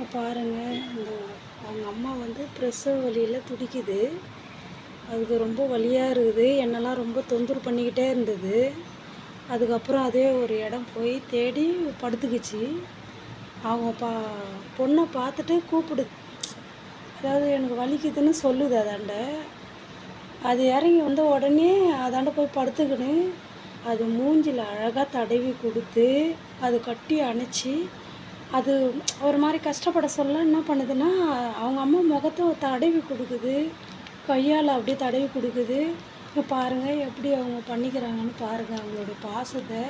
இப்போ பாருங்கள் இந்த அவங்க அம்மா வந்து பிரசவ வலியில் துடிக்குது. அதுக்கு ரொம்ப வலியாக இருக்குது. என்னெல்லாம் ரொம்ப தொந்தரவு பண்ணிக்கிட்டே இருந்தது. அதுக்கப்புறம் அதே ஒரு இடம் போய் தேடி படுத்துக்கிச்சு. அவங்க பா பொண்ணை பார்த்துட்டு கூப்பிடு அதாவது எனக்கு வலிக்குதுன்னு சொல்லுது அதாண்ட. அது இறங்கி வந்த உடனே அதாண்ட போய் படுத்துக்கின்னு அது மூஞ்சில் அழகாக தடவி கொடுத்து அது கட்டி அணைச்சி அது ஒரு மாதிரி கஷ்டப்பட சொல்ல என்ன பண்ணுதுன்னா அவங்க அம்மா முகத்தை தடவி கொடுக்குது. கையால் அப்படியே தடவி கொடுக்குது. இப்போ பாருங்கள் எப்படி அவங்க பண்ணிக்கிறாங்கன்னு பாருங்கள் அவங்களுடைய பாசத்தை.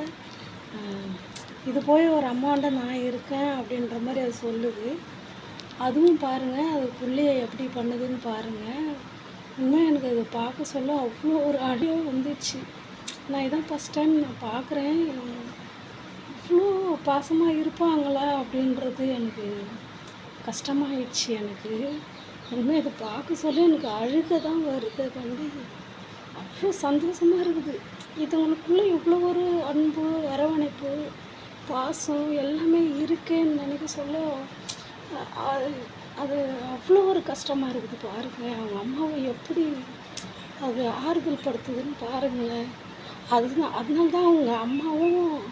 இது போய் ஒரு அம்மாண்ட நான் இருக்கேன் அப்படின்ற மாதிரி அது சொல்லுது. அதுவும் பாருங்கள் அது பிள்ளைய எப்படி பண்ணுதுன்னு பாருங்கள் இன்னும் எனக்கு அதை பார்க்க சொல்ல அவ்வளோ ஒரு அழிவு வந்துச்சு. நான் இதான் ஃபஸ்ட் டைம் நான் பார்க்குறேன். பாசமாக இருப்பாங்களா அப்படின்றது எனக்கு கஷ்டமாயிடுச்சு எனக்கு. உண்மை இதை பார்க்க சொல்ல எனக்கு அழுக தான் வருது வந்து அவ்வளோ சந்தோஷமாக இருக்குது. இதுங்களுக்குள்ளே இவ்வளோ ஒரு அன்பு அரவணைப்பு பாசம் எல்லாமே இருக்கேன்னு நினைக்க சொல்ல அது- அது அவ்வளோ ஒரு கஷ்டமாக இருக்குது பாருங்கள் அவங்க அம்மாவை எப்படி அது ஆறுதல் படுத்துதுன்னு பாருங்களேன். அதுதான் அதனால தான் அவங்க அம்மாவும்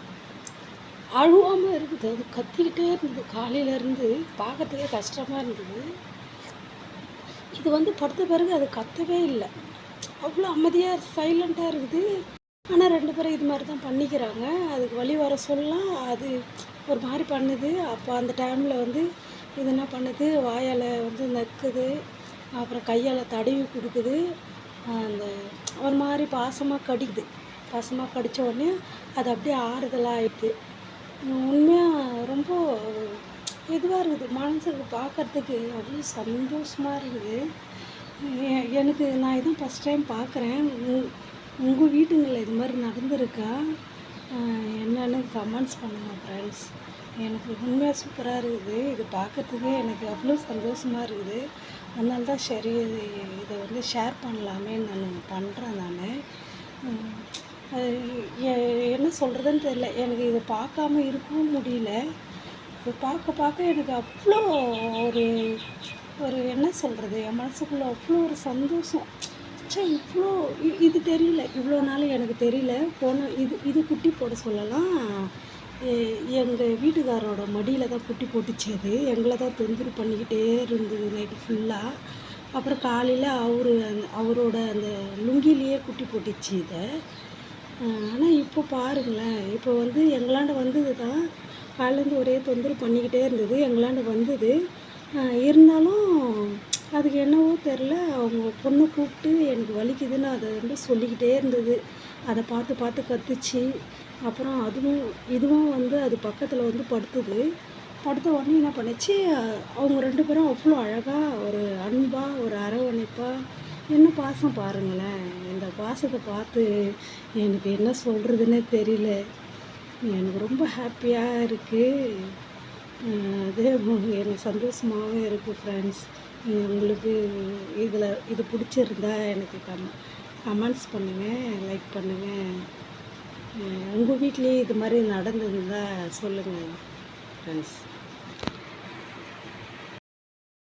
அழுவாமல் இருக்குது. அது கத்திக்கிட்டே இருந்தது. காலையிலேருந்து பார்க்கறதுக்கே கஷ்டமாக இருந்தது. இது வந்து படுத்த பிறகு அது கத்தவே இல்லை. அவ்வளோ அமைதியாக சைலண்ட்டாக இருக்குது. ஆனால் ரெண்டு பேரும் இது மாதிரி தான் பண்ணிக்கிறாங்க. அதுக்கு வழி வர சொல்லலாம் அது ஒரு மாதிரி பண்ணுது. அப்போ அந்த டைமில் வந்து இது என்ன பண்ணுது? வாயால் வந்து நக்குது. அப்புறம் கையால் தடவி கொடுக்குது. அந்த ஒரு மாதிரி பாசமாக கடிக்குது. பாசமாக கடித்த உடனே அது அப்படியே ஆறுதலாக ஆயிடுது உண்மையாக ரொம்ப இதுவாக இருக்குது. மனசுக்கு பார்க்கறதுக்கு அவ்வளோ சந்தோஷமாக இருக்குது. எனக்கு நான் இதான் ஃபஸ்ட் டைம் பார்க்குறேன் உங்கள் வீட்டுங்களில் இது மாதிரி நடந்திருக்கா? என்னென்னு என்னன்னு கமெண்ட்ஸ் பண்ணுங்கள் ஃப்ரெண்ட்ஸ் எனக்கு உண்மையாக சூப்பராக இருக்குது. இது பார்க்கறதுக்கே எனக்கு அவ்வளோ சந்தோஷமாக இருக்குது. அதனால தான் சரி இது இதை வந்து ஷேர் பண்ணலாமேன்னு நான் பண்ணுறேன் நான். என்ன சொல்கிறதுன்னு தெரியல. எனக்கு இதை பார்க்காம இருக்கவும் முடியல. இதை பார்க்க பார்க்க எனக்கு அவ்வளோ ஒரு ஒரு என்ன சொல்கிறது என் மனசுக்குள்ளே அவ்வளோ ஒரு சந்தோஷம். ச்சே இவ்வளோ இது தெரியல. இவ்வளோ நாள் எனக்கு தெரியல. போன இது இது குட்டி போட சொல்லலாம். எங்கள் வீட்டுக்காரோட மடியில் தான் குட்டி போட்டுச்சு அது எங்களை தான் தொந்தரவு பண்ணிக்கிட்டே இருந்தது நைட்டு ஃபுல்லாக அப்புறம் காலையில் அவர் அந்த அவரோட அந்த லுங்கிலேயே குட்டி போட்டுச்சு இதை. ஆனால் இப்போ பாருங்களேன். இப்போ வந்து எங்களாண்ட வந்தது தான் காலேருந்து ஒரே தொந்தரவு பண்ணிக்கிட்டே இருந்தது. எங்களாண்ட வந்தது. இருந்தாலும் அதுக்கு என்னவோ தெரில அவங்க பொண்ணை கூப்பிட்டு எனக்கு வலிக்குதுன்னு அதை வந்து சொல்லிக்கிட்டே இருந்தது. அதை பார்த்து பார்த்து கத்துச்சு. அப்புறம் அதுவும் இதுவும் வந்து அது பக்கத்தில் வந்து படுத்துது. படுத்த உடனே என்ன பண்ணுச்சு? அவங்க ரெண்டு பேரும் அவ்வளோ அழகாக ஒரு அன்பாக ஒரு அரவணைப்பாக என்ன பாசம் பாருங்களேன். இந்த பாசத்தை பார்த்து எனக்கு என்ன சொல்கிறதுனே தெரியல. எனக்கு ரொம்ப ஹாப்பியாக இருக்குது அதே எனக்கு சந்தோஷமாகவும் இருக்குது ஃப்ரெண்ட்ஸ் உங்களுக்கு இதில் இது பிடிச்சிருந்தா எனக்கு கம் கமெண்ட்ஸ் பண்ணுங்கள் லைக் பண்ணுங்கள் உங்கள் வீட்லேயே இது மாதிரி நடந்ததுன்னா சொல்லுங்கள் ஃப்ரெண்ட்ஸ்